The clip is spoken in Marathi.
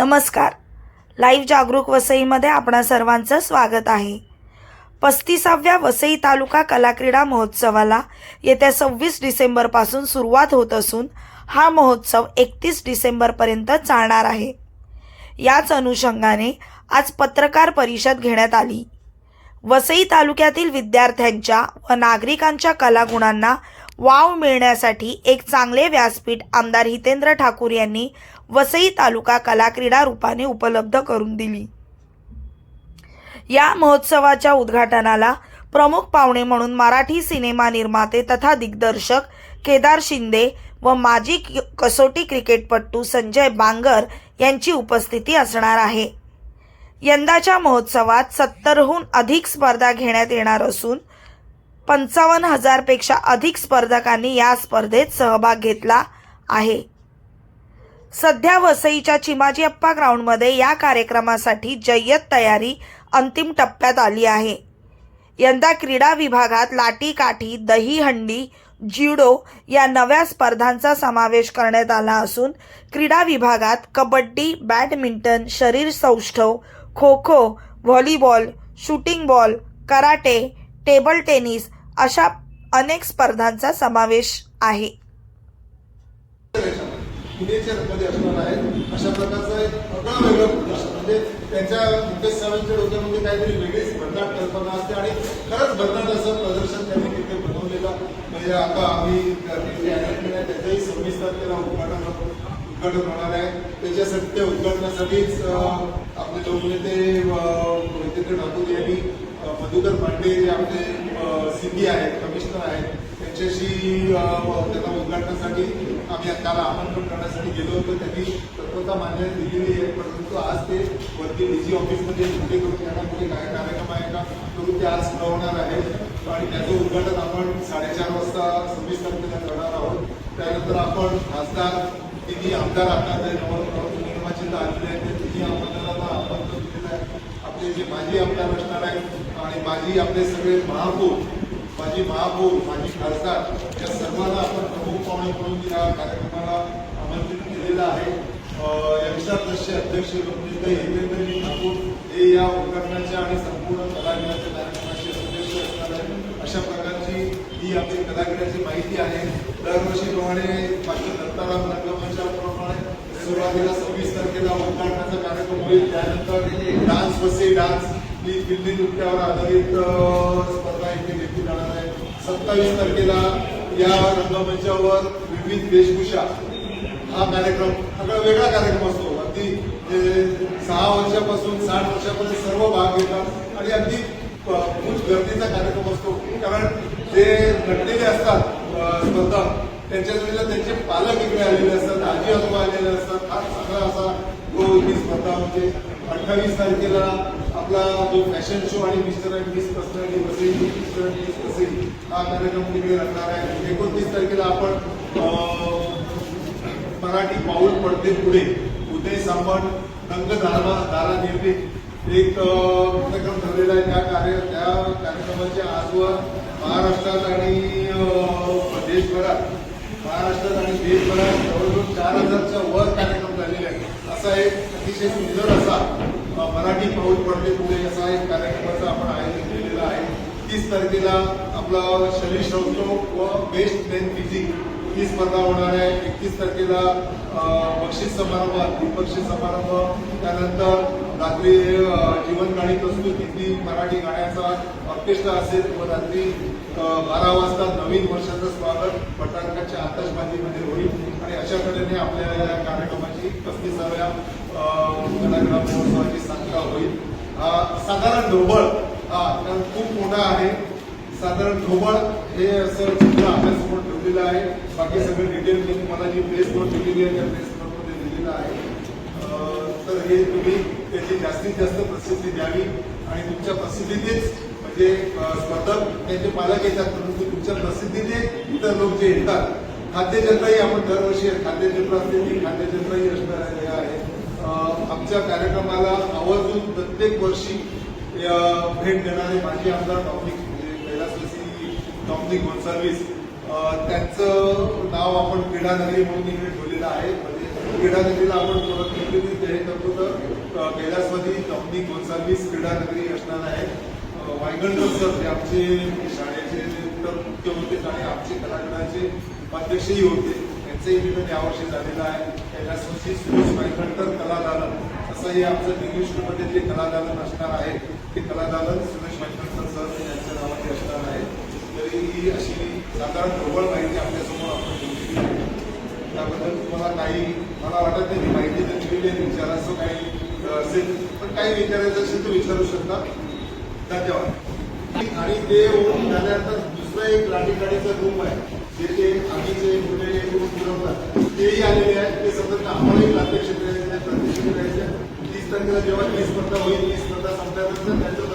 नमस्कार. लाईव्ह जागरूक वसईमध्ये आपणा सर्वांचं स्वागत आहे. पस्तीसाव्या वसई तालुका कलाक्रीडा महोत्सवाला येत्या सव्वीस डिसेंबरपासून सुरुवात होत असून हा महोत्सव एकतीस डिसेंबरपर्यंत चालणार आहे. याच अनुषंगाने आज पत्रकार परिषद घेण्यात आली. वसई तालुक्यातील विद्यार्थ्यांच्या व नागरिकांच्या कलागुणांना वाव मिळण्यासाठी एक चांगले व्यासपीठ आमदार हितेंद्र ठाकूर यांनी वसई तालुका कलाक्रीडा रूपाने उपलब्ध करून दिली. या महोत्सवाच्या उद्घाटनाला प्रमुख पाहुणे म्हणून मराठी सिनेमा निर्माते तथा दिग्दर्शक केदार शिंदे व माजी कसोटी क्रिकेटपटू संजय बांगर यांची उपस्थिती असणार आहे. यंदाच्या महोत्सवात सत्तरहून अधिक स्पर्धा घेण्यात येणार असून पंचावन्न हजारपेक्षा अधिक स्पर्धकांनी या स्पर्धेत सहभाग घेतला आहे. सध्या वसईच्या चिमाजी अप्पा ग्राउंडमध्ये या कार्यक्रमासाठी जय्यत तयारी अंतिम टप्प्यात आली आहे. यंदा क्रीडा विभागात लाठी काठी दहीहंडी ज्युडो या नव्या स्पर्धांचा समावेश करण्यात आला असून क्रीडा विभागात कबड्डी बॅडमिंटन शरीर सौष्ठव kho kho volleyball shooting ball karate table tennis अशा अनेक स्पर्धांचा समावेश आहे. अशा प्रकारचं म्हणजे त्यांच्या मुकेश साहेबांच्या डोक्यामध्ये काहीतरी वेगळीच भन्नाट कल्पना असते आणि खरंच भन्नाट असं प्रदर्शन त्यांनी तिथे बनवलेलं. म्हणजे आता आम्ही त्याचंही सव्वीस तारखेला उद्घाटन उद्घाटन होणार आहे. त्याच्यासाठी त्या उद्घाटनासाठीच आपले लोकनेते ठाकूर यांनी मधुकर पांडे जे आपले सीपी आहेत कमिशनर आहेत. त्यांच्याशी त्याला त्यांना उद्घाटनासाठी आम्ही त्याला आमंत्रण करण्यासाठी गेलो होतो. त्यांनी तत्वता मान्यता दिलेली आहे परंतु आज ते वरती डीजी ऑफिसमध्ये कुठे करून त्यांना कुठे काय कार्यक्रम आहे का करून ते आज कळवणार आहेत आणि त्याचं उद्घाटन आपण साडेचार वाजता सव्वीस तारखेला करणार आहोत. त्यानंतर आपण खासदार तिन्ही आमदार आता जे नवनिर्वाचित आलेले आहेत ते तिन्ही आमदारांना आमंत्रण दिलेलं आहे आपले जे माजी आमदार असणार आहेत आणि माझी आपले सगळे महापौर माझी महापौर माझी खासदार या सर्वांना आपण प्रमुख पाहुणे म्हणून या कार्यक्रमाला आमंत्रित केलेलं आहे. यक्षाध्यक्ष अध्यक्ष डॉक्टर हितेंद्रजी ठाकूर हे या उपकरणाच्या आणि संपूर्ण कलागिराच्या कार्यक्रमाचे अध्यक्ष असणार आहेत. अशा प्रकारची ही आपली कलाविराची माहिती आहे. दरवर्षीप्रमाणे माझ्या दत्ताराम रंगमंचाप्रमाणे सुरुवातीला सव्वीस तारखेला उद्घाटनाचा कार्यक्रम होईल. त्यानंतर डान्स बसे डान्स. ही दिल्ली नृत्यावर आधारित स्पर्धा इथे घेतली जाणार आहे. सत्तावीस तारखेला या रंगमंचावर विविध वेशभूषा. हा कार्यक्रम सगळा वेगळा कार्यक्रम असतो. अगदी सहा वर्षापासून साठ वर्षापर्यंत सर्व भाग घेतात. आणि अगदी खूप गर्दीचा कार्यक्रम असतो. कारण जे नटलेले असतात स्पर्धा त्यांच्या वेळेला त्यांचे पालक इकडे आलेले असतात आजी आजोबा आलेले असतात. हा सगळा असा हो, तो ही स्पर्धा म्हणजे. अठ्ठावीस तारखेला आपला जो फॅशन शो आणि मिस्टर अँड मिस पर्सनॅलिटी बसेल मिस्टर अँड मिस बसेल हा कार्यक्रम तिकडे रंगणार आहे. एकोणतीस तारखेला आपण मराठी पाऊल पडते पुढे उदय सांबण रंग दारा दारा निर्मित एक कार्यक्रम ठरलेला आहे. त्या कार्य त्या कार्यक्रमाच्या आजवर महाराष्ट्रात आणि देशभरात महाराष्ट्रात आणि देशभरात जवळजवळ चार हजारच्या वर कार्यक्रम झालेले एक अतिशय सुंदर असा मराठी पाऊल पडते पुढे असा एक कार्यक्रमाचं आपण आयोजन केलेलं आहे. तीस तारखेला आपला शरीर श्रवतो व बेस्ट मेन फिजिक ही स्पर्धा होणार आहे. एकतीस तारखेला बक्षीस समारंभ द्विपक्षीय समारंभ. त्यानंतर रात्री जीवन गाणी प्रस्तुत हिंदी मराठी गाण्याचा ऑर्केस्ट्रा असेल व रात्री बारा वाजता नवीन वर्षाचं स्वागत पटांकाच्या आतषबाजीमध्ये होईल. आणि अशा तऱ्हेने आपल्या या कार्यक्रमाची पस्तीसाव्या अं, कलाग्राम महोत्सवाची सांगता होईल साधारण ढोबळ हा कारण खूप मोठा आहे. साधारण ढोबळ हे असं चित्र आपल्यासमोर ठेवलेलं आहे. बाकी सगळे डिटेल मी तुम्हाला जी प्लेस नोट दिलेली आहे त्या प्लेस नोटमध्ये दिलेलं आहे. तर हे तुम्ही त्याची जास्तीत जास्त प्रसिद्धी द्यावी आणि तुमच्या प्रसिद्धीनेच म्हणजे स्पर्धक त्यांचे पालक येतात परंतु तुमच्या प्रसिद्धीने इतर लोक जे येतात खाद्यजत्राही आपण दरवर्षी खाद्यजत्रा असते ती खाद्यजत्राही असणार आहे आमच्या कार्यक्रमाला आवर्जून प्रत्येक वर्षी भेट देणारे माजी आमदार डॉक्टर डॉमिनिक गोन्साल्विस त्यांचं नाव आपण क्रीडा नगरी म्हणून इकडे ठेवलेलं आहे. म्हणजे क्रीडा नगरीला आपण परत प्रतिनिधी जाहीर करतो तर कैलासमध्ये डॉमिनिक कंपनी गोन्साल्विस क्रीडा नगरी असणार आहे. वायगणकर सर ते आमचे शाळेचे तर मुख्य होते आणि आमचे कलाकारांचे उपाध्यक्षही होते. त्यांचंही निधन यावर्षी झालेलं आहे. कैलासवासी सुरेश वायगणकर कलादालन असं हे आमचं निकृष्टमध्ये जे कलादालन असणार आहे ते कलादालन सुरेश वायगणकर सर यांच्या नावाने असणार आहे. तरी ही अशी साधारण ढोबळ माहिती आपल्यासमोर आपण ठेवलेली त्याबद्दल तुम्हाला काही मला वाटत नाही की माहिती तर दिलेली आहे विचारायचं काही असेल पण काही विचारायचं असेल तर विचारू शकता. धन्यवाद. आणि ते होऊन झाल्यानंतर दुसरं एक लाठीकाठीचा रूम आहे. जे ते आगीचे मोठे रूम पुरवतात तेही आलेले आहेत. ते सतत आम्हालाही प्रात्यक्षिक करायचं आहे प्रात्यक्षिक करायचं तीस तारखेला जेव्हा ती स्पर्धा होईल ती स्पर्धा संपल्यानंतर त्यांचं